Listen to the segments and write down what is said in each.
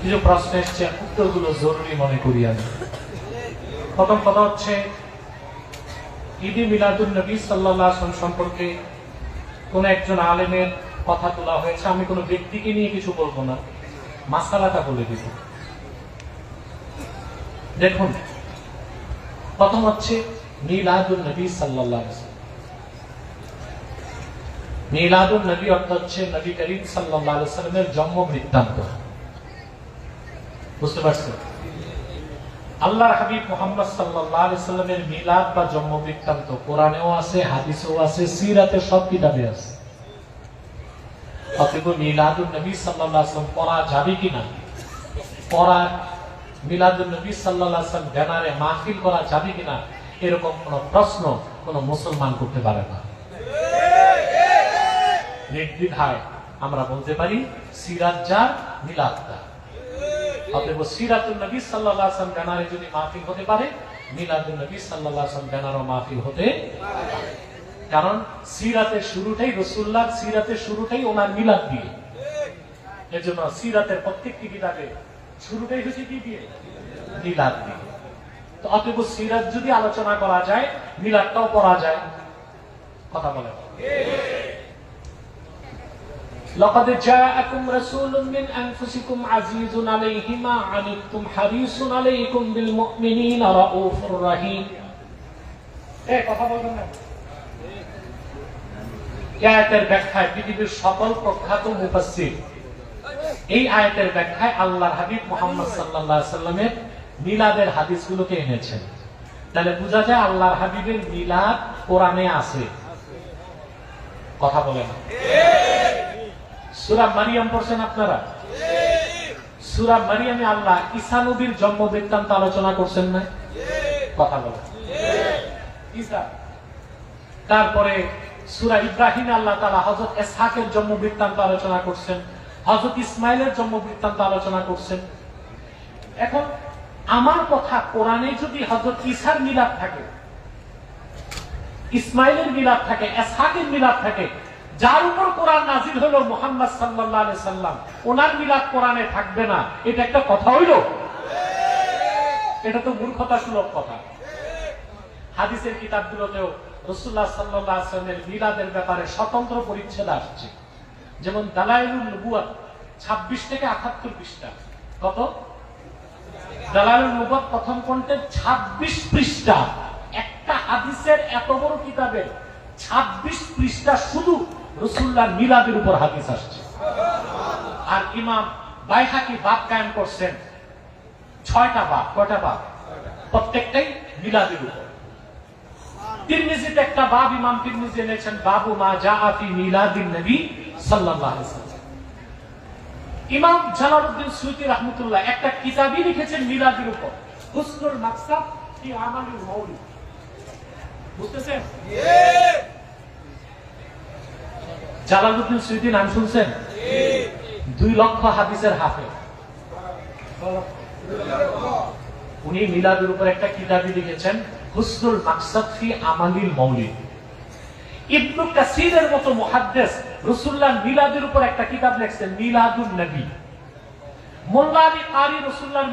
কিছু প্রশ্ন এসছে, উত্তরগুলো জরুরি মনে করি আমি। প্রথম কথা হচ্ছে, ঈদে মিলাদুল নবী সাল্লাহ সম্পর্কে কোন একজন আলেমের কথা তোলা হয়েছে, আমি কোনো ব্যক্তিকে নিয়ে কিছু বলব না। মাসালাটা বলে দিব। দেখুন, প্রথম হচ্ছে মিলাদুল নবী সাল্লাহ মিলাদুল নবী অর্থ হচ্ছে নবী করিম সাল্লাহ সাল্লামের জন্ম বৃত্তান্ত। বুঝতে পারছেন? আল্লাহর হাবিব মোহাম্মদ সাল্লামের মিলাদ বা জন্ম বৃত্তান্ত কোরআনেও আছে, হাদিসেও আছে, সিরাতে সব কিতাবে আছে। মিলাদুল নবী পড়া যাবে কিনা? পড়া মিলাদুল নবী ব্যানারে মাহফিল করা যাবে কিনা? এরকম কোন প্রশ্ন কোন মুসলমান করতে পারে না। নির্দ্বিধায় আমরা বলতে পারি সিরাজ যার, মিলাদ তার। অতএব সিরাতুল নবী যদি হতে পারে হতে। কারণ সিরাতের শুরুটাই রাসূলুল্লাহ, সিরাতের শুরুটাই ওনার মিলাদ দিয়ে। এজন্য সিরাতের প্রত্যেকটি কিতাবে শুরুটাই হচ্ছে কি দিয়ে? মিলাদ দিয়ে। তো অতএব সিরাত যদি আলোচনা করা যায়, মিলাদটাও পড়া যায়। কথা বলে لقد جاءكم رسول من أنفسكم عزيز عليه ما عنتم حريص عليكم بالمؤمنين رؤوف رحيم এই কথা বলবেন না এই আয়াতের ব্যাখ্যায় পৃথিবীর সকল প্রখ্যাত মুফাসসির এই আয়াতের ব্যাখ্যায় আল্লাহর হাবিব মোহাম্মদ সাল্লাল্লাহু আলাইহি সাল্লামের মিলাদের হাদিসগুলোকে এনেছেন তাহলে বোঝা যায় আল্লাহর হাবিবের মিলাদ কোরআনে আছে কথা বলে না সুরা মারিয়াম পড়ছেন আপনারা? সুরা মারিয়ামে আল্লাহ ঈসা নবীর জন্ম বৃত্তান্ত আলোচনা করছেন না? কথা বলেন। তারপরে সুরা ইব্রাহিম আল্লাহ তালা হজরত এসহাকের জন্ম বৃত্তান্ত আলোচনা করছেন হজরত ইসমাইলের জন্ম বৃত্তান্ত আলোচনা করছেন। এখন আমার কথা কোরআনে যদি হজরত ঈসার মিলাদ থাকে ইসমাইলের মিলাদ থাকে এসহাকের মিলাদ থাকে যার উপর কোরআন নাজির হলো মোহাম্মদ আলাইহি সাল্লাম, ওনার মিলাদ কোরআনে থাকবে না। এটা একটা কথা হইল? এটা তো মূর্খতা সুলভ কথা। হাদিসের কিতাবগুলোতেও রসুল্লাহ সাল্লাহ আসলামের মিলাদের ব্যাপারে স্বতন্ত্র পরিচ্ছেদ আসছে। যেমন দালাইলুল নবুয়াত, ছাব্বিশ থেকে আটাত্তর পৃষ্ঠা। কত? দালাইলুল নবুয়াত প্রথম কণ্ঠে ছাব্বিশ পৃষ্ঠা। একটা হাদিসের এত বড় কিতাবের ছাব্বিশ পৃষ্ঠা শুধু রসুল্লাহ মিলাদের উপর হাদিস আসছে। আর ইমাম বাইহাকি বাপ কায়েম করছেন। ছয়টা বাপ, কয়টা বাপ? প্রত্যেকটাই মিলাদের উপর। একটা ইমাম একটা উপর। বুঝতেছেন? জালালউদ্দিন সুয়ুতি নাম শুনছেন? দুই লক্ষ হাদিসের হাফেজ। উনি মিলাদের উপর একটা কিতাবই লিখেছেন, হুসনুল মাকসাদ আমালিল ইবনু কাসিরের মতো মিলাদের উপর একটা কিতাব লিখছেন, মিলাদুন নবী। মোল্লা আলী কারি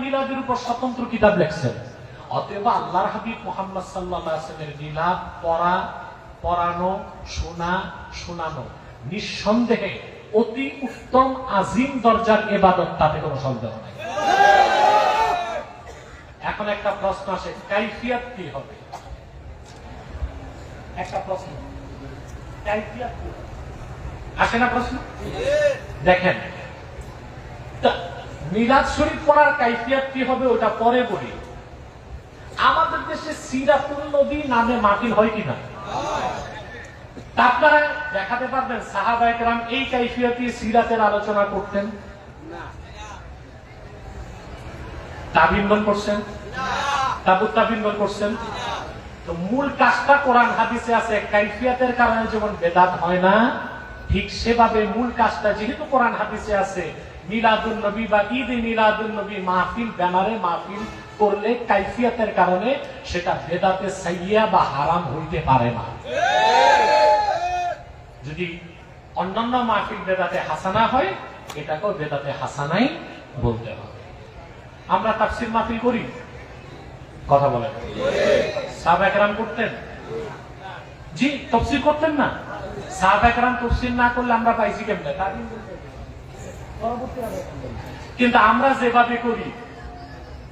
মিলাদের উপর স্বতন্ত্র কিতাব লিখছেন। অতএব আল্লাহর হাবিব মুহাম্মদ সাল্লাল্লাহু মিলাদ পড়া, পড়ানো, শোনা, শোনানো। নিঃসন্দেহে অতি উত্তম আজিম দরজার ইবাদত তাতে কোনো সন্দেহ নাই। এখন একটা প্রশ্ন আসে, কাইফিয়াত কি হবে? একটা প্রশ্ন, কাইফিয়াত কি আসে না প্রশ্ন? দেখেন মিলাদ শরীফ পড়ার কাইফিয়াত কি হবে ওটা পরে বলি। আমাদের দেশে সিরাতুল নদী নামে মাহফিল হয় কিনা? আপনারা দেখাতে পারবেন এই কাইফিয়াতি সিরাতের আলোচনা করতেন। করছেন। তাবুত করছেন। তো মূল কাজটা কোরআন হাদিসে আছে কাইফিয়াতের কারণে যেমন বেদাত হয় না ঠিক সেভাবে মূল কাজটা যেহেতু কোরআন হাদিসে আছে মিলাদুল নবী বা ঈদ মিলাদুল নবী মাহফিল ব্যানারে মাহফিল করলে কাইফিয়াতের কারণে সেটা বেদাতে সাইয়া বা হারাম হইতে পারে না। যদি অন্যান্য মাহফিল বেদাতে হাসানা হয়, এটাকেও বেদাতে হাসানাই বলতে হবে। আমরা তাফসির মাহফিল করি? কথা বলেন। সাহাবা একরাম করতেন? জি, তফসির করতেন না? সাহাবা একরাম তফসির না করলে আমরা পাইছি কেমনে? হবে। কিন্তু আমরা যেভাবে করি,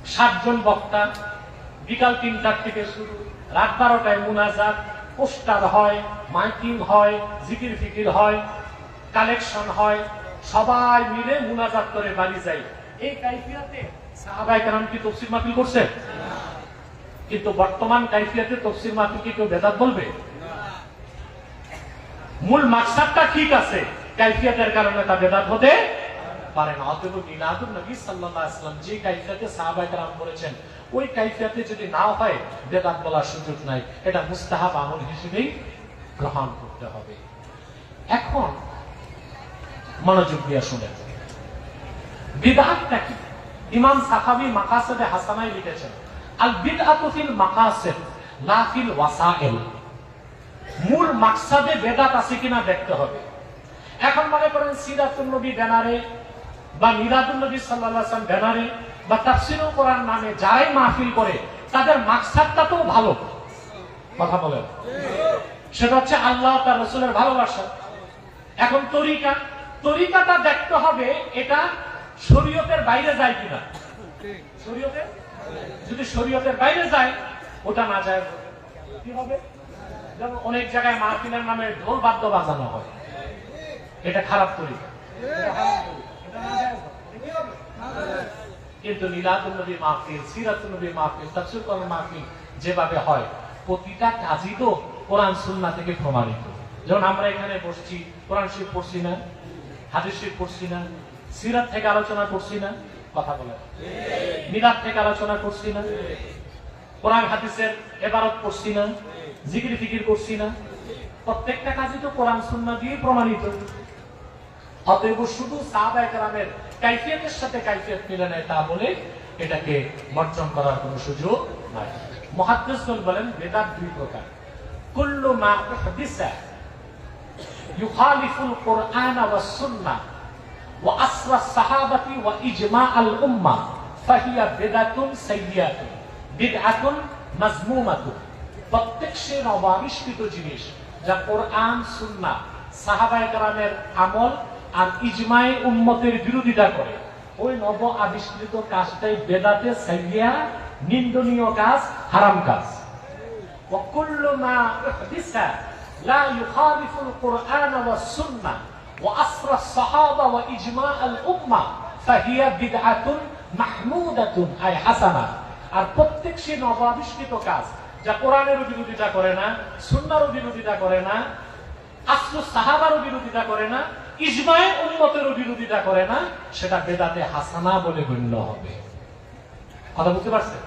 সাতজন বক্তা, বিকাল তিনটার থেকে শুরু, রাত বারোটায় মুনাজাত পোস্টার হয়, মাইকিং হয়, জিকির ফিকির হয়, কালেকশন হয়, সবাই মিলে মুনাজাত করে বাড়ি যাই এই কাইফিয়াতে সাহাবাই কারণ কি তফসির মাহফিল করছে? কিন্তু বর্তমান কাইফিয়াতে তফসির মাহফিল কি কেউ বেদাত বলবে? মূল মাকসাদটা ঠিক আছে, কাইফিয়াতের কারণে তা বেদাত হতে পারে না। অতএব মিলাদুল নবী সাল্লাল্লাহু আলাইহি ওয়াসাল্লাম যে কাইফিয়াতে সাহাবায়ে কেরাম করেছেন ওই কাইফিয়াতে যদি নাও হয়, বেদাত বলার সুযোগ নাই। এটা মুস্তাহাব আমল হিসেবেই গ্রহণ করতে হবে। এখন মনোযোগ দিয়ে শুনেন। বিদআতটা কি? ইমাম সাখাবি মাকাসিদে হাসানায় লিখেছেন আল বিদআতু ফিল মাকাসিদ ওয়াসাইল। মূল মাকসাদে বেদাত আছে কিনা দেখতে হবে। এখন মনে করেন সিরাতুল নবী ব্যানারে বা মিরাদুল নবী সাল্লাল্লাহু আলাইহি ব্যানারে বা তাফসিরুল কোরআন নামে যারাই মাহফিল করে, তাদের মাকসাদটা তো ভালো। কথা বলেন। সেটা হচ্ছে আল্লাহ তার রসুলের ভালোবাসা। এখন তরিকা, তরিকাটা দেখতে হবে এটা শরীয়তের বাইরে যায় কিনা। শরীয়তের? যদি শরীয়তের বাইরে যায়, ওটা না যায়, কি হবে? যেমন অনেক জায়গায় মাহফিলের নামে ঢোল বাদ্য বাজানো হয়। এটা খারাপ তরিকা। এটা হারাম তরিকা। কিন্তু মিলাদুল নবী মাহফিল সিরাতুল নবী মাহফিল তাফসীর মাহফিল যেভাবে হয়, প্রতিটা কাজই তো কোরআন সুন্নাহ থেকে প্রমাণিত। যেমন আমরা এখানে বসছি, কোরআন শরীফ পড়ছি না, হাদিস শরীফ পড়ছি না, সিরাত থেকে আলোচনা করছি না, কথা বলে মিলাদ থেকে আলোচনা করছি না, কোরআন হাদিসের এবারত করছি না, জিকির ফিকির করছি না। প্রত্যেকটা কাজই তো কোরআন সুন্না দিয়ে প্রমাণিত। অতএব শুধু সাহাবায়ে কেরামের কাইফিয়তের সাথে কাইফিয়ত মিলে নেয় তা বলে এটাকে বর্জন করার কোনো সুযোগ নাই। মুহাদ্দিসগণ বলেন, বেদাত দুই প্রকার। কুল্লু মা ইউখালিফুল কুরআন সুন্নাহ ওয়া আসরা সাহাবাতি ওয়া ইজমা আল উম্মাহ ফাহিয়া সাইয়্যাতুন বিদআতুন মাজমুমাতুন। প্রত্যেক সে জিনিস যা কোরআন সুন্নাহ সাহাবায়ে আমল আর ইজমায়ে উম্মতের বিরোধিতা করে ওই নব আবিষ্কৃত কাজটাই বেদাতে সাইয়া নিন্দনীয় কাজ হারাম কাজ وكل ما احدث لا يخالف القرآن والسنة وأصر الصحابة وإجماع الأمة فهي بدعة محمودة أي حسنة আর প্রত্যেক সে নবাবিষ্কৃত কাজ যা কোরআনেরও বিরোধিতা করে না সুন্নারও বিরোধিতা করে না আসলু সাহাবারও বিরোধিতা করে না ইজমায়ে উম্মতেরও বিরোধিতা করে না, সেটা বেদাতে হাসানা বলে গণ্য হবে। কথা বুঝতে পারছেন?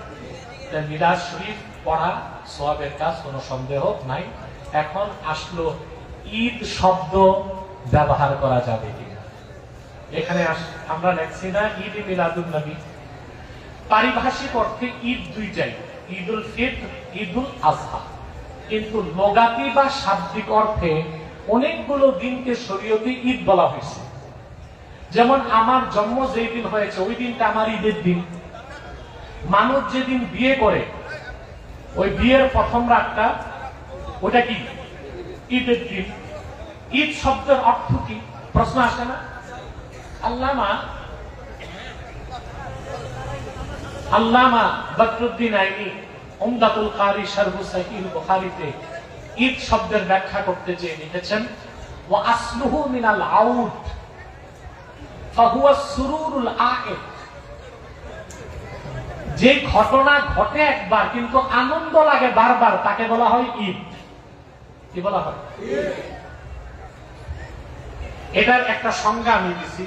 মিলাদ শরীফ পড়া সোয়াবের কাজ, কোনো সন্দেহ নাই। এখন আসলো ঈদ শব্দ ব্যবহার করা যাবে কিনা। এখানে আমরা লেখছি না ঈদ মিলাদুল নবী। পারিভাষিক অর্থে ঈদ দুইটাই, ঈদুল ফিত্র, ঈদুল আজহা কিন্তু লোগাতি বা শাব্দিক অর্থে অনেকগুলো দিনকে শরীয়তে ঈদ বলা হয়েছে। যেমন আমার জন্ম যেই দিন হয়েছে, ওই দিনটা আমার ঈদের দিন। মানুষ যেদিন বিয়ে করে, ওই বিয়ের প্রথম রাতটা ওটা কি? ঈদের দিন। ঈদ শব্দের অর্থ কি? প্রশ্ন আসে না? আল্লামা আল্লামা বদরুদ্দিন আইনি, উমদাতুল কারি শারহু সাহিহ বুখারীতে ঈদ শব্দের ব্যাখ্যা করতে চেয়ে লিখেছেন ওয়া আসলুহু মিনাল আয়েদ। যে ঘটনা ঘটে একবার, কিন্তু আনন্দ লাগে বারবার, তাকে বলা হয় ঈদ। কি বলা হয়? এটার একটা সংজ্ঞা আমি দিছি।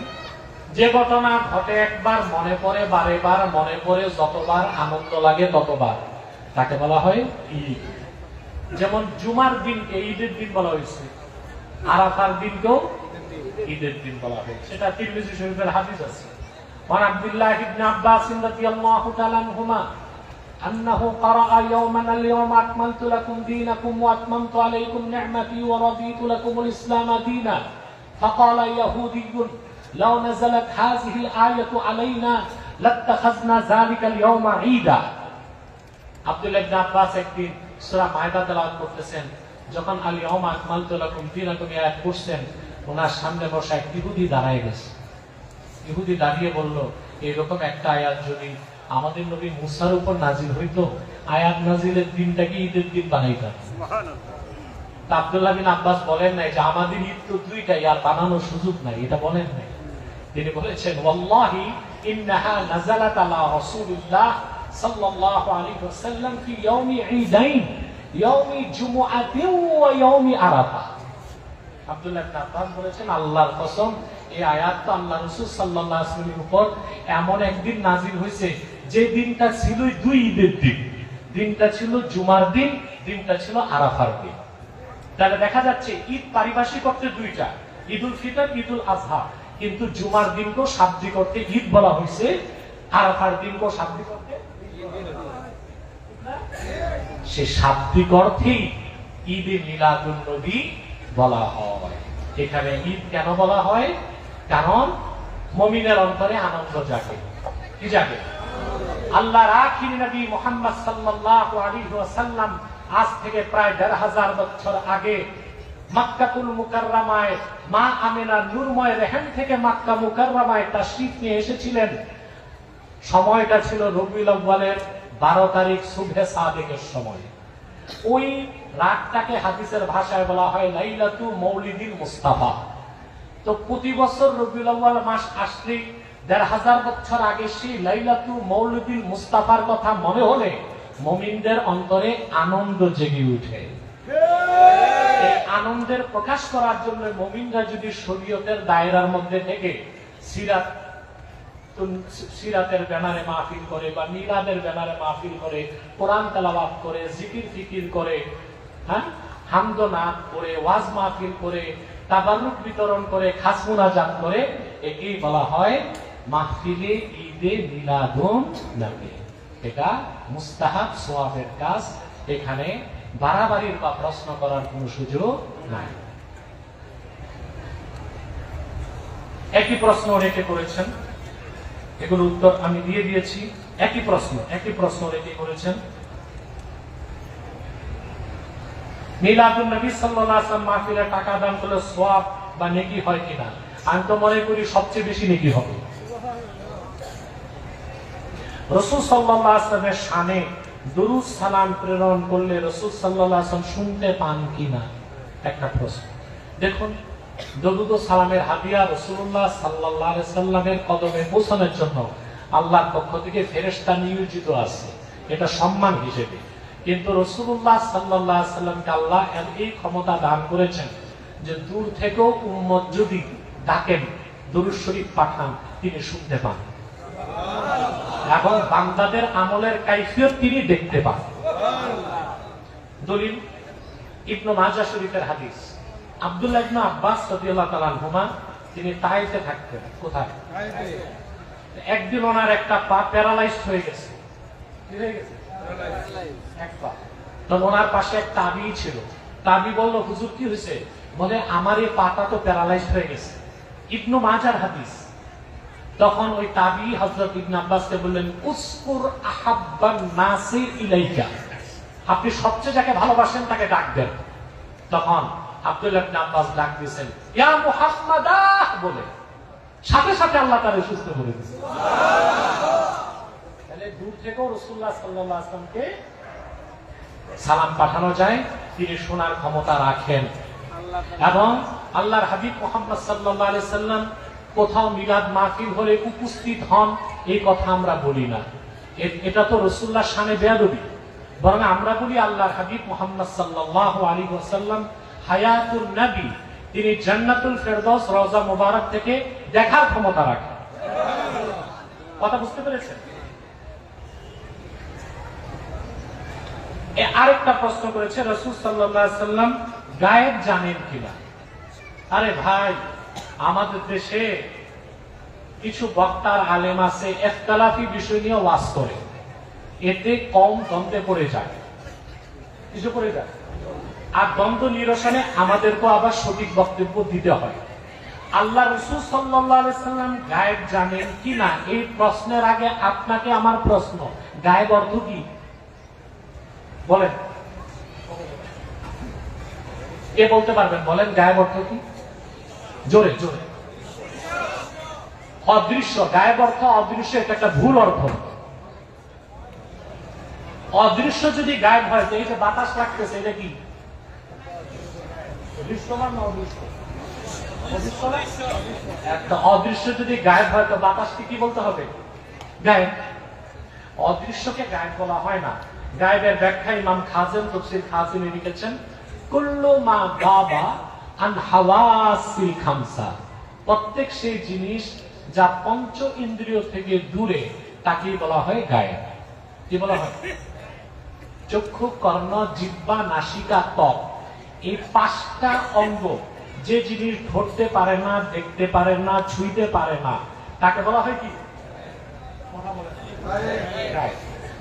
যে ঘটনা ঘটে একবার, মনে পড়ে বারে বার মনে পড়ে যতবার, আনন্দ লাগে ততবার, তাকে বলা হয় ঈদ। যেমন জুমার দিনকে ঈদের দিন বলা হয়েছে আরাফার দিনকেও ঈদের দিন বলা হয়েছে সেটা তিরমিজি শরীফের হাদিস আছে وعن عبد الله بن عباس رضي الله تعالى عنهما أنه قرأ يوما اليوم أكملت لكم دينكم وأتممت عليكم نعمتي ورضيت لكم الإسلام دينا فقال يهودي لو نزلت هذه الآية علينا লাত্তাখাযনা যালিকাল ইয়াওমা ঈদা আব্বাস আমাদের নবী মুসার উপর আয়াত দিনটাকে ঈদের দিন বানাইতাম? আব্দুল্লাহ আব্বাস বলেন নাই যে, আমাদের ঈদ তো দুইটাই, আর বানানোর সুযোগ নাই, এটা বলেন নাই। তিনি বলেছেন সাল্লাল্লাহু আলাইহি ওয়াসাল্লাম ফি ইয়াউমি ঈদাইন ইয়াউমি জুমুআতিন ওয়া ইয়াউমি আরাফা। আব্দুল্লাহ ইবনে আব্বাস বলেছেন, আল্লাহর কসম, এই আয়াত আল্লাহ উপর এমন একদিন হয়েছে, যে দিনটা ছিল দুই ঈদের দিন। দিনটা ছিল জুমার দিন, দিনটা ছিল আরাফার দিন। তাহলে দেখা যাচ্ছে, ঈদ পারিভাষিক অর্থে দুইটা, ঈদুল ফিতর, ঈদুল আজহা কিন্তু জুমার দিনকেও শাব্দিক অর্থে ঈদ বলা হয়েছে, আরাফার দিনকেও শাব্দিক অর্থে সে শাব্দিক অর্থেই ঈদে মিলাদুল নবী বলা হয়। এখানে ঈদ কেন বলা হয়? কারণ মমিনের অন্তরে আনন্দ জাগে। কি জাগে? আল্লাহর আখির নবী মোহাম্মদ সাল্লাল্লাহু আলাইহি ওয়াসাল্লাম আজ থেকে প্রায় দেড় হাজার বছর আগে মাক্কাতুল মুকাররামায় মা আমেনা নূরময় রেহেন থেকে মাক্কা মুকাররামায় তাশরীফ নিয়ে এসেছিলেন। সময়টা ছিল রবিউল আউয়ালের বারো তারিখ সুবহে সাদেকের সময়। ওই রাতটাকে হাদিসের ভাষায় বলা হয় লাইলাতু মৌলিদিল মুস্তাফা। তো প্রতি বছর রবিউল আউয়াল মাস আসলে দেড় হাজার বছর আগে সেই লাইলাতু মৌলুদিল মুস্তাফার কথা মনে হলে মমিনদের অন্তরে আনন্দ জেগে উঠে। আনন্দের প্রকাশ করার জন্য মমিনরা যদি শরীয়তের দায়রার মধ্যে থেকে সিরাত সিরাতের ব্যানারে মাহফিল করে বা মিলাদের ব্যানারে মাহফিল করে, কোরআন তেলাওয়াত করে, জিকির ফিকির করে হ্যাঁ? করে, ওয়াজ মাহফিল করে তাবারুক বিতরণ করে, খাস মুনাজাত করে বলা হয় মাহফিলে ঈদে মিলাদুন এটা মুস্তাহাব সোয়াবের কাজ। এখানে বাড়াবাড়ির বা প্রশ্ন করার কোনো সুযোগ নাই। একই প্রশ্ন অনেকে করেছেন। এগুলোর উত্তর আমি দিয়ে দিয়েছি। একই প্রশ্ন একই প্রশ্ন অনেকে করেছেন। মিলাদুল নবী ওয়াসাল্লাম মাহফিলে টাকা দান করলে বা নেকি হয় কিনা? আমি তো মনে করি সবচেয়ে বেশি নেকি হবে। রসুল দুরুদ সালাম প্রেরণ করলে রসুল সাল্লাম শুনতে পান কিনা? একটা প্রশ্ন। দেখুন দরুদ সালামের হাদিয়া রসুল্লাহ সাল্লাহ সাল্লামের কদমে পৌঁছানোর জন্য আল্লাহর পক্ষ থেকে নিয়োজিত আছে। এটা সম্মান হিসেবে। কিন্তু সাল্লামকে আল্লাহ এই ক্ষমতা দান করেছেন যে দূর থেকেও উম্মত যদি ডাকেন, দরুদ শরীফ পাঠান, তিনি শুনতে পান। এবং বান্দাদের আমলের কাইফিয়ত তিনি দেখতে পান। দলিল ইবনু শরীফের হাদিস। আব্দুল্লাহ ইবনু আব্বাস রাদিয়াল্লাহু তাআলা আনহুমা তিনি তাইতে থাকতেন। কোথায়? একদিন ওনার একটা পা প্যারালাইজড হয়ে গেছে। তো ওনার পাশে এক তাবি ছিল। তাবি বলল হুজুর কি হয়েছে? বলে আমার এই পাটা তো প্যারালাইজড হয়ে গেছে। ইবনু মাজার হাদিস। তখন ওই তাবি হজরত ইবনে আব্বাসকে বললেন উসকুর আহাব্বান নাসি ইলাইকা। আপনি সবচেয়ে যাকে ভালোবাসেন তাকে ডাক দেন। তখন আব্দুল্লাহ আব্বাস ডাক দিয়েছেন, ইয়া বলে। সাথে সাথে আল্লাহ তারে সুস্থ করে তাহলে দূর থেকেও রাসূলুল্লাহ সাল্লাল্লাহু আলাইহি ওয়াসাল্লামকে সালাম পাঠানো যায়, তিনি শোনার ক্ষমতা রাখেন। এবং আল্লাহর হাবিব মোহাম্মদ সাল্লাল্লাহু আলাইহি সাল্লাম কোথাও মিলাদ মাহফিল হলে উপস্থিত হন, এই কথা আমরা বলি না। এটা তো রসুল্লাহ শানে বেয়াদবি। বরং আমরা বলি আল্লাহর হাবিব মোহাম্মদ সাল্লাল্লাহু আলাইহি ওয়াসাল্লাম হায়াতুল নবী, তিনি জান্নাতুল ফেরদৌস রওজা মুবারক থেকে দেখার ক্ষমতা রাখেন। কথা বুঝতে পেরেছেন? আরেকটা প্রশ্ন করেছে রসুল সাল্লাম, গায়েব জানেন কিনা? আরে ভাই, আমাদের দেশে কিছু বক্তার আলেম আছে একতলাফি বিষয় নিয়ে ওয়াজ করে। এতে কম দ্বন্দ্বে পড়ে যায়। কিছু পড়ে যায়। আর দ্বন্দ্ব নিরসনে আমাদেরকেও আবার সঠিক বক্তব্য দিতে হয়। আল্লাহ রসুল সাল্লাম গায়েব জানেন কি না? এই প্রশ্নের আগে আপনাকে আমার প্রশ্ন, গায়েব অর্থ কি? বলেন। কে বলতে পারবেন? বলেন, গায়েব অর্থ কি? জোরে জোরে। অদৃশ্য, গায়েব অর্থ অদৃশ্য, এটা একটা ভুল অর্থ। অদৃশ্য যদি গায়েব হয়, তো এই যে বাতাস লাগতেছে, এটা কি? একটা অদৃশ্য যদি গায়েব হয়, তো বাতাসকে কি বলতে হবে? গায়েব। অদৃশ্যকে গায়েব বলা হয় না। গায়েবের ব্যাখ্যা ইমাম তফসির লিখেছেন, কুল্লু মা আন হাওয়াসিল খামসা। প্রত্যেক সেই জিনিস যা পঞ্চ ইন্দ্রিয় থেকে দূরে তাকে বলা হয় গায়েব। কি বলা হয়? চক্ষু, কর্ণ জিব্বা নাসিকা, ত্বক। এই পাঁচটা অঙ্গ যে জিনিস ধরতে পারে না, দেখতে পারে না, ছুঁইতে পারে না, তাকে বলা হয় কি?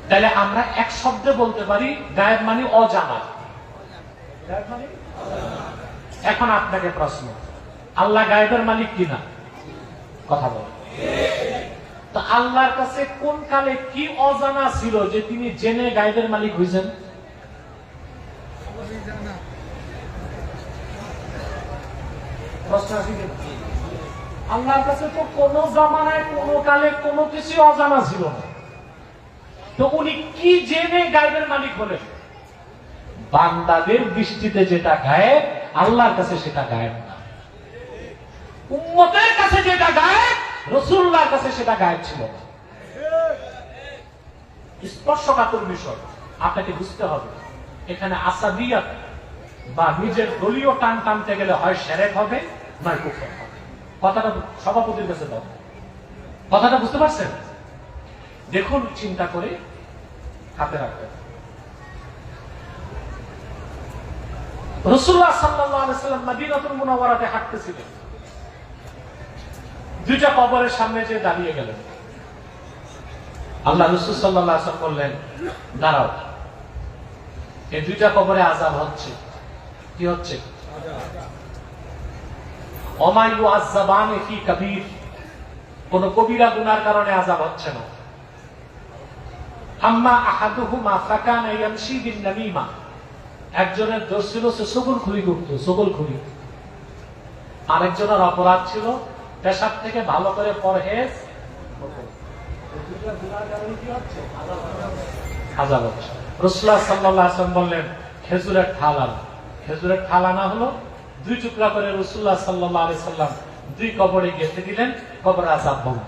তাহলে আমরা এক শব্দে বলতে পারি, গায়েব মানে অজানা। মানে? এখন আপনাকে প্রশ্ন, আল্লাহ গায়েবের মালিক কিনা? কথা বল। তো আল্লাহর কাছে কোন কালে কি অজানা ছিল যে তিনি জেনে গায়েবের মালিক হয়েছেন প্রশ্ন আসি কিনা? আল্লাহর কাছে তো কোন জামানায়, কোন কালে কোনো কিছু অজানা ছিল না। তো উনি কি জেনে গায়েবের মালিক হলেন বান্দাদের দৃষ্টিতে যেটা গায়েব, আল্লাহর কাছে সেটা গায়েব না। উম্মতের কাছে যেটা রসুল্লাহর কাছে সেটা গায়েব ছিল স্পর্শকাতর বিষয়, আপনাকে বুঝতে হবে। এখানে আসাদিয়াত বা নিজের দলীয় টান টানতে গেলে হয় সেরেক হবে নয় কুফর হবে। কথাটা সভাপতির কাছে দাও। কথাটা বুঝতে পারছেন? দেখুন, চিন্তা করে হাতে রাখবেন। রসুল্লাহ সাল্লাম মাদিনাতুল মুনাওয়ারাতে হাঁটতেছিলেন। দুইটা কবরের সামনে যে দাঁড়িয়ে গেলেন। আল্লাহ রসুল সাল্লাহ আসলাম বললেন, দাঁড়াও। এই দুইটা কবরে আজাব হচ্ছে। কি হচ্ছে? অমায়ু আজাবান কি কবির? কোন কবিরা গুনার কারণে আজাব হচ্ছে না। ইয়ামশি বিন নামিমা। একজনের দোষ ছিল সে সগল খুলি সগল খুলি। আরেকজনের অপরাধ ছিল পেশাব থেকে ভালো করে পরহেজ। হচ্ছে? রসুল্লাহ সাল্লাহ বললেন, খেজুরের ঠাল আনো খেজুরের ঠাল আনা হলো দুই টুকরা করে রসুল্লাহ সাল্লাহ আলি সাল্লাম দুই কবরে গেঁথে দিলেন কবর আজাব বন্ধ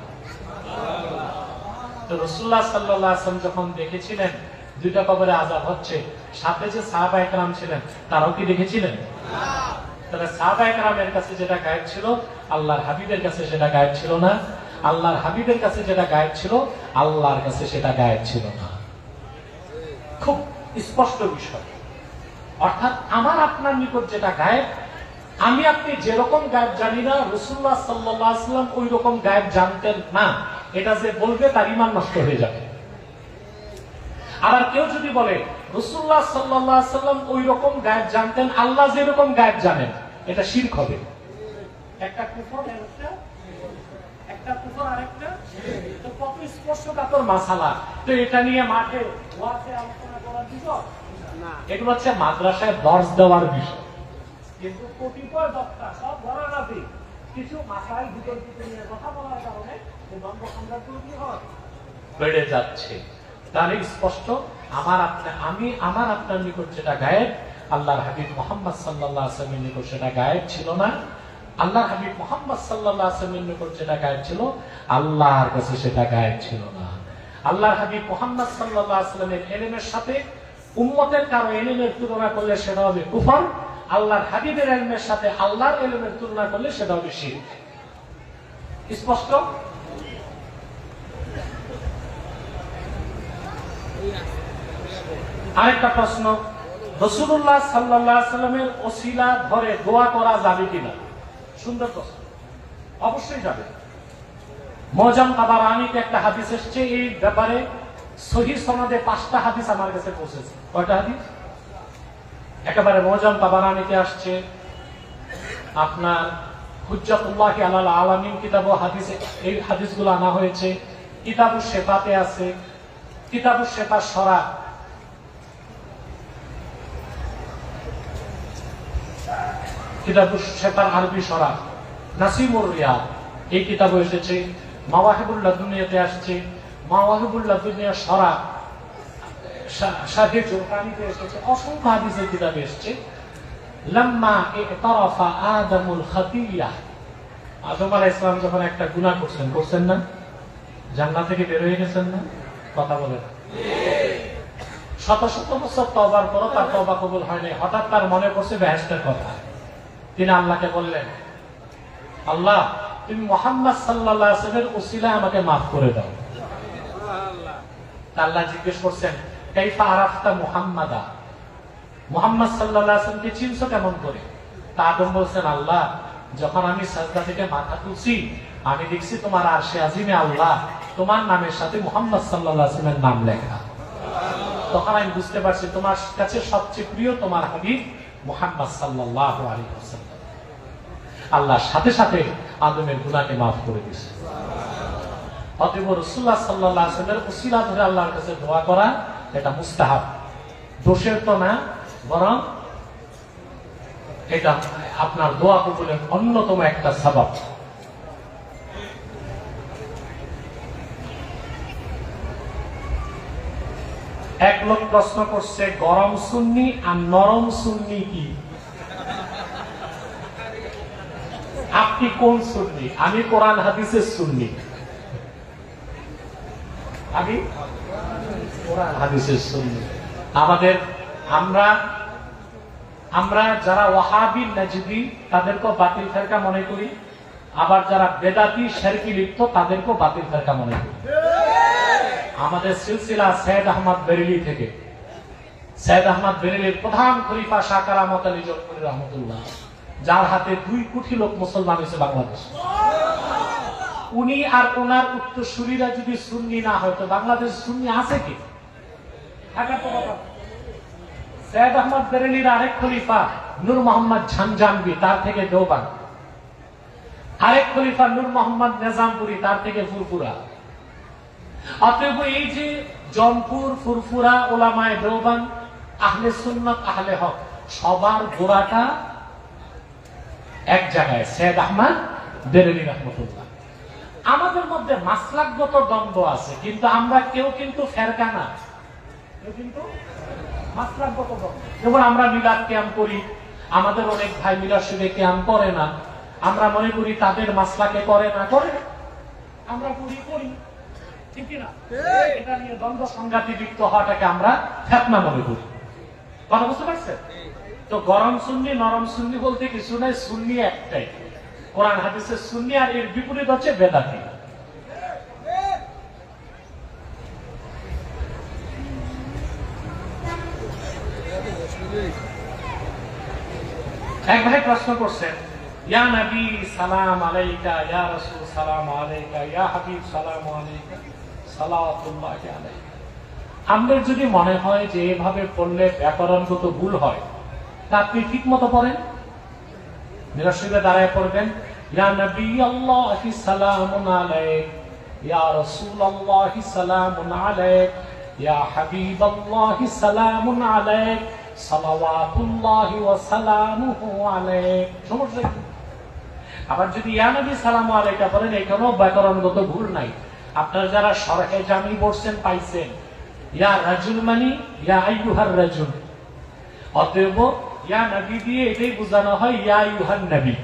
তো রসুল্লাহ সাল্লাহ আসলাম যখন দেখেছিলেন দুইটা কবরে আজাব হচ্ছে, সাথে যে সাহাবা একরাম ছিলেন, তারাও কি দেখেছিলেন? তাহলে সাহাবা একরামের কাছে যেটা গায়েব ছিল, আল্লাহর হাবিবের কাছে সেটা গায়েব ছিল না। আল্লাহর হাবিবের কাছে যেটা গায়েব ছিল, আল্লাহর কাছে সেটা গায়েব ছিল না। খুব স্পষ্ট বিষয়। অর্থাৎ আমার, আপনার নিকট যেটা গায়েব আমি আপনি যেরকম গায়েব জানি না রসুল্লাহ সাল্লাম ওই রকম গায়েব জানতেন না। এটা যে বলবে তার ইমান নষ্ট হয়ে যাবে। আবার কেউ যদি বলে রসুল্লাহ সাল্লাম ওই রকম গায়েব জানতেন আল্লাহ যেরকম গায়েব জানেন এটা শির্ক হবে। একটা কুফর একটা একটা কুফর আরেকটা তো কত স্পর্শকাতর মাসালা। তো এটা নিয়ে মাঠে আলোচনা করার বিষয়? এগুলো হচ্ছে মাদ্রাসায় দর্শ দেওয়ার বিষয়। কিন্তু কতিপয় বক্তা, সব ধরানাতে কিছু মাসাইল বিতর্কিত নিয়ে কথা বলার কারণে এই দ্বন্দ্ব সংঘাত তৈরি হয়। বেড়ে যাচ্ছে। তাহলে স্পষ্ট। আমার আপনার আমি, আমার আপনার নিকট যেটা গায়েব, আল্লাহর হাবিব মোহাম্মদ সাল্লাহ আসলামের নিকট সেটা গায়েব ছিল না। আল্লাহর হাবিব মোহাম্মদ সাল্লাহ আসলামের নিকট যেটা গায়েব ছিল, আল্লাহর কাছে সেটা গায়েব ছিল না। আল্লাহর হাবিব মোহাম্মদ সাল্লাহ আসলামের এলেমের সাথে, উম্মতের কারও এলেমের তুলনা করলে সেটা হবে কুফর। আল্লাহর হাবিবের এলমের সাথে আল্লাহর এলেমের তুলনা করলে সেটা হবে শিরক স্পষ্ট? আরেকটা প্রশ্ন রসুল্লাহ সাল্লাহ সাল্লামের ওসিলা ধরে দোয়া করা যাবে কিনা? সুন্দর প্রশ্ন। অবশ্যই যাবে। মজাম আবার তাবারানিতে একটা হাদিস এসছে, এই ব্যাপারে সহি সনদে পাঁচটা হাদিস আমার কাছে পৌঁছেছে। কয়টা হাদিস? একেবারে মজাম তাবারানিতে আসছে। আপনার হুজ্জাতুল্লাহ আলাল আলামিন কিতাব হাদিসে, এই হাদিসগুলো আনা হয়েছে। কিতাবু শেফাতে আছে। কিতাবু শেফা সরা। কিতাবু শেফার আরবি সরা। নাসিমুর রিয়াদ। এই কিতাবও এসেছে। মাওয়াহিবুল্লাহ দুনিয়াতে আসছে। মাওয়াহিবুল্লাহ দুনিয়া সরা। সাথে জোরকানিতে এসেছে। অসংখ্য হাদিসের কিতাবে এসেছে। লাম্মা ইতারাফা আদমুল খাতিয়া। আদম আলাইহিস সালাম যখন একটা গুনাহ করছেন করছেন না? জান্নাত থেকে বের হয়ে গেছেন না? কথা বলেন। শত শত বছর তবার পরও তার তবা কবুল হয়নি হঠাৎ তার মনে পড়ছে বেহেস্তের কথা। তিনি আল্লাহকে বললেন, আল্লাহ, তুমি মোহাম্মদ সাল্লাহ আসলামের উসিলা আমাকে মাফ করে দাও। আল্লাহ জিজ্ঞেস করছেন কাইফা আরাফতা মুহাম্মাদা? মোহাম্মদ সাল্লাহ আসলামকে চিনছো কেমন করে? তা আদম বলছেন, আল্লাহ, যখন আমি সাজদা থেকে মাথা তুলছি, আমি দেখছি তোমার আরশে আজিমে আল্লাহ। তোমার নামের সাথে মোহাম্মদ সাল্লাহ আসলামের নাম লেখা। তখন আমি বুঝতে পারছি, তোমার কাছে সবচেয়ে প্রিয় তোমার হাবিব মোহাম্মদ সাল্লাহ আলী ওয়াসাল্লাম। আল্লাহ সাথে সাথে আদমের গুনাকে মাফ করে দিয়েছে অতএব রসুল্লাহ সাল্লাহ আসলামের উসিলা ধরে আল্লাহর কাছে দোয়া করা এটা মুস্তাহাব। দোষের তো না, বরং এটা আপনার দোয়া কবুলের অন্যতম একটা স্বভাব এক লোক প্রশ্ন করছে, গরম সুন্নি আর নরম সুন্নি কি? আপনি কোন সুন্নি? আমি কোরআন, হাদিসের সুন্নি। আমাদের, আমরা আমরা যারা ওয়াহাবি নাজিদি, তাদেরকেও বাতিল ফেরকা মনে করি। আবার যারা বেদাতি, শেরকি লিপ্ত, তাদেরকেও বাতিল ফেরকা মনে করি। আমাদের সিলসিলা সৈয়দ আহমদ বেরেলি থেকে। সৈয়দ আহমদ বেরেলির প্রধান খলিফা শাকার আহমদ আলী জনপুরি রহমতুল্লাহ, যার হাতে দুই কোটি লোক মুসলমান হয়েছে বাংলাদেশ। উনি আর ওনার উত্তরসূরিরা যদি সুন্নি না হয়তো বাংলাদেশ সুন্নি আছে কি? সৈয়দ আহমদ বেরেলির আরেক খলিফা, নূর মোহাম্মদ তার থেকে দেওবান। আরেক খলিফা, নূর মোহাম্মদ নেজামপুরি, তার থেকে ফুরফুরা। অতএব এই যে জনপুর, ফুরফুরা, ওলামায় দেওবান, আহলে সুন্নত, আহলে হক, সবার গোড়াটা এক জায়গায়। সৈয়দ আহমদ বেরেলি, রহমতুল্লাহ। আমাদের মধ্যে মাসলাকগত দ্বন্দ্ব আছে কিন্তু আমরা কেউ কিন্তু ফেরকা না। কেউ কিন্তু মাসলাকগত দ্বন্দ্ব। যেমন আমরা মিলাদ ক্যাম্প করি আমাদের অনেক ভাই মিলাদ শিবে ক্যাম্প করে না। আমরা মনে করি তাদের মাসলাকে করে না করে আমরা করি করি ঠিক না? এটা নিয়ে দ্বন্দ্ব সংঘাতি লিপ্ত হওয়াটাকে আমরা ফেতনা মনে করি। কথা বুঝতে পারছেন? তো গরম সুন্নি নরম সুন্নি বলতে কিছু নাই সুন্নি একটাই। কোরআন, হাদিসের সুন্নি আর এর বিপরীত হচ্ছে বেদাতি। এক ভাই প্রশ্ন করছেন ইয়া সালাম আলাইকা, ইয়া রাসূল, সালাম আলাইকা, ইয়া হাবিব, সালাম আলাইকা আলাইকা। আমাদের যদি মনে হয় যে এভাবে পড়লে ব্যাকরণগত ভুল হয়, তা আপনি ঠিক মতো পড়েন? নিরসিবে দাঁড়ায় পড়বেন, ইয়া নবী আল্লাহি সালামুন আলাইক, ইয়া রাসূল আল্লাহি সালামুন আলাইক, ইয়া হাবিব আল্লাহি সালামুন আলাইক, সালাওয়াতুল্লাহি ওয়া সালামুহু আলাইক। সমস্যা কি? আবার যদি ইয়া নবী সালামু আলাইকা বলেন, এখানেও ব্যাকরণগত ভুল নাই। আপনারা যারা সরহে জামি পড়ছেন, পাইছেন। ইয়া রাজুল মানি, ইয়া আইয়ুহার রাজুল। অতএব ইয়া নবী দিয়ে এটাই বোঝানো হয়, ইয়া ইউহান নবী।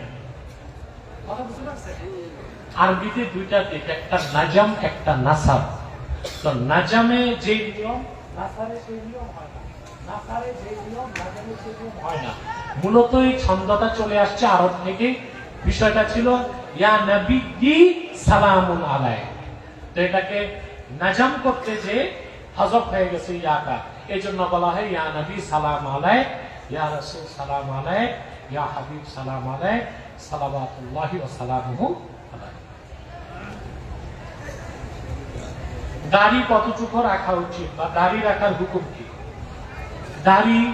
আরবিতে দুইটা দিক একটা নাজাম, একটা নাসাব তো নাজামে যে নিয়ম, নাসারে সেই নিয়ম হয় মূলত এই ছন্দটা চলে আসছে আরব থেকে। বিষয়টা ছিল এটাকে নাজাম করতে যে হজব হয়ে গেছে ইয়াটা। এই জন্য বলা হয়, ইয়া নবী সালাম আলাই ইয়া রসুল সালাম ইয়া হাবিব সালাম সালামুহু দাড়ি কতটুকু রাখা উচিত বা দাড়ি রাখার হুকুম কি? দাড়ি,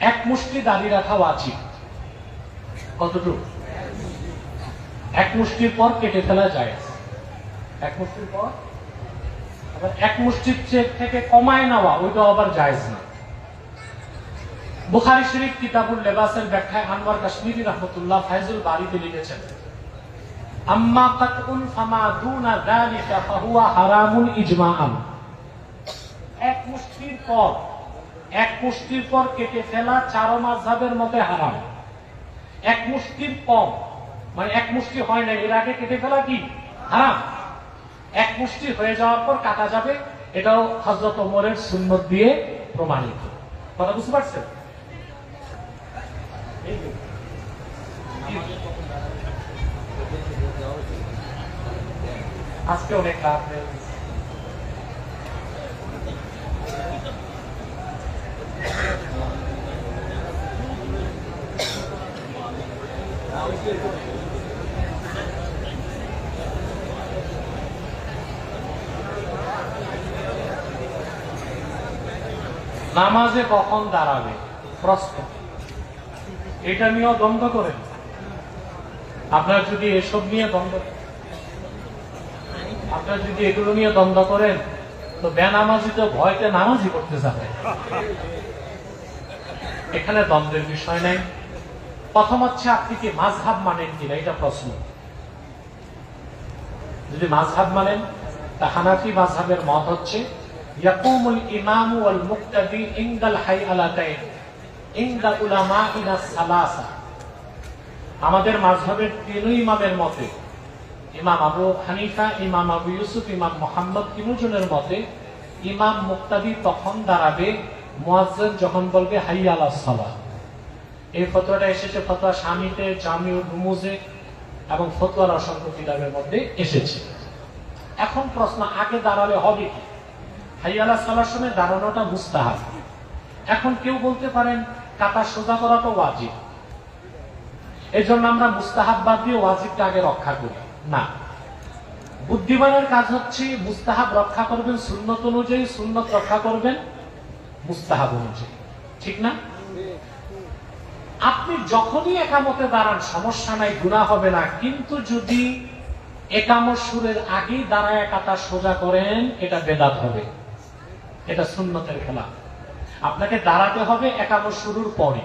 এক মুষ্টি দাড়ি রাখা উচিত কতটুকু? এক মুষ্টির পর কেটে ফেলা যায়। এক মুষ্টির পর? আবার এক মুষ্টির থেকে কমায় নেওয়া ওইটা আবার জায়েজ না। বুখারী শরীফ কিতাবুল লেবাসের ব্যাখ্যায় আনোয়ার কাশ্মীরি রহমতুল্লাহ ফাইজুল বাড়িতে লিখেছেন, আম্মা কাতউন ফামা দুনা যালিকা ফাহুয়া হারামুন ইজমাআন। এক মুষ্টির পর, এক মুষ্টির পর কেটে ফেলা চারো মাযহাবের মতে হারাম। এক মুষ্টির কম মানে এক মুষ্টি হয় না, এর আগে কেটে ফেলা কি? হারাম। এক মুষ্টি হয়ে যাওয়ার পর কাটা যাবে, এটাও হজরত ওমরের সুন্নত দিয়ে প্রমাণিত। কথা বুঝতে পারছেন? আজকে অনেক রাত হয়ে গেছে। নামাজে কখন দাঁড়াবে? প্রশ্ন। এটা নিয়েও দ্বন্দ্ব করেন। আপনার যদি এসব নিয়ে দ্বন্দ্ব আপনার যদি এগুলো নিয়ে দ্বন্দ্ব করেন, তো বেনামাজি তো ভয়তে নামাজি করতে যাবে। এখানে দ্বন্দ্বের বিষয় নাই। প্রথম হচ্ছে আপনি কি মাঝহাব মানেন কিনা, এটা প্রশ্ন। যদি মাঝহাব মানেন, তা হানাফি মাঝহাবের মত হচ্ছে, ইয়াকুমুল ইমামু ওয়াল মুক্তাদি ইনদাল হাইআলাতাইন, ইনদা উলামাইনা সালাসা। আমাদের মাযহাবের তিন ইমামের মতে ইমাম আবু হানিফা, ইমাম আবু ইউসুফ, ইমাম মোহাম্মদ মতে, ইমাম মুক্তাদি তখন দাঁড়াবে যখন বলবে এই ফতোয়াটা এসেছে, ফতোয়া স্বামীতে রুমুজে এবং ফতোয়ার অসংখ্য কিতাবের মধ্যে এসেছে। এখন প্রশ্ন, আগে দাঁড়ালে হবে কি? হাইয়ালা সালার সময় দাঁড়ানোটা মুস্তাহাব। এখন কেউ বলতে পারেন, কাতা সোজা করাটা ওয়াজিব। এই জন্য আমরা মুস্তাহাব বাদ দিয়ে ওয়াজিবটা আগে রক্ষা করি। না। বুদ্ধিমানের কাজ হচ্ছে মুস্তাহাব রক্ষা করবেন, সুন্নত অনুযায়ী সুন্নত রক্ষা করবেন মুস্তাহাব অনুযায়ী। ঠিক না? আপনি যখনই একামতে দাঁড়ান, সমস্যা নাই গুণা হবে না। কিন্তু যদি একামত সুরের আগেই দাঁড়ায় কাতা সোজা করেন, এটা বেদাত হবে। এটা সুন্নতের খেলা। আপনাকে দাঁড়াতে হবে একামত শুরুর পরে।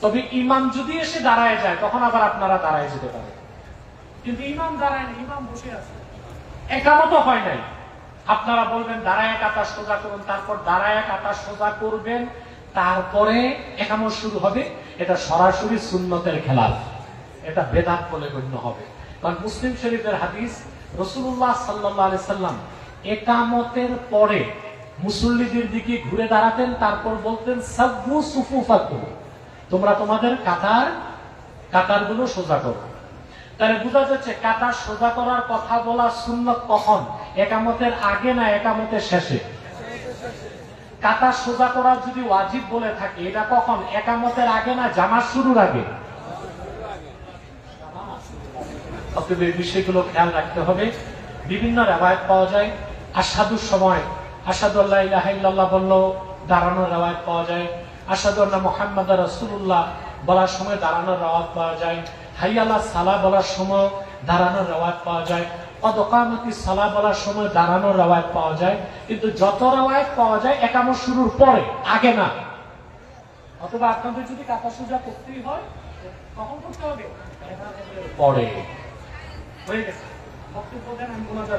তবে ইমাম যদি এসে দাঁড়ায় যায়, তখন আবার আপনারা দাঁড়ায় যেতে পারেন। কিন্তু ইমাম দাঁড়ায় না, ইমাম বসে আছে। একামত হয় নাই। আপনারা বলবেন, দাঁড়ায় কাতা সোজা করুন, তারপর দাঁড়ায় কাতা সোজা করবেন, তারপরে একামত শুরু হবে। এটা সরাসরি সুন্নতের খেলা এটা বেদাত বলে গণ্য হবে। কারণ মুসলিম শরীফের হাদিস রসুল্লাহ সাল্লাহ সাল্লাম একামতের পরে মুসল্লিদের দিকে ঘুরে দাঁড়াতেন, তারপর বলতেন, সাব্বু সুফুফাকু তোমরা তোমাদের কাতার, কাতারগুলো সোজা করো। তাহলে বোঝা যাচ্ছে কাতার সোজা করার কথা বলা সুন্নত কখন? একামতের আগে না একামতের শেষে? কাতার সোজা করা যদি ওয়াজিব বলে থাকে, এটা কখন? একামতের আগে না জামার শুরুর আগে? অতএব বিষয়গুলো খেয়াল রাখতে হবে। বিভিন্ন রেওয়ায়ত পাওয়া যায়। আসাদুর সময়। আসাদু আল্লাহ ইলাহা দাঁড়ানোর রেওয়ায়ত পাওয়া যায়। আসাদু আল্লাহ মোহাম্মদ রাসূলুল্লাহ বলার সময় দাঁড়ানোর রেওয়ায়ত পাওয়া যায়। হাইয়ালা সালা বলার সময় দাঁড়ানোর রেওয়াজ পাওয়া যায়। অদকামতি সালা বলার সময় দাঁড়ানোর রেওয়াজ পাওয়া যায়। কিন্তু যত রেওয়াজ পাওয়া যায়, একামত শুরুর পরে, আগে না। অথবা আপনাদের যদি কাতা সুজা করতেই হয় কখন করতে হবে। পরে। হয়ে গেছে। বক্তব্য দেন, আমি ওনাদের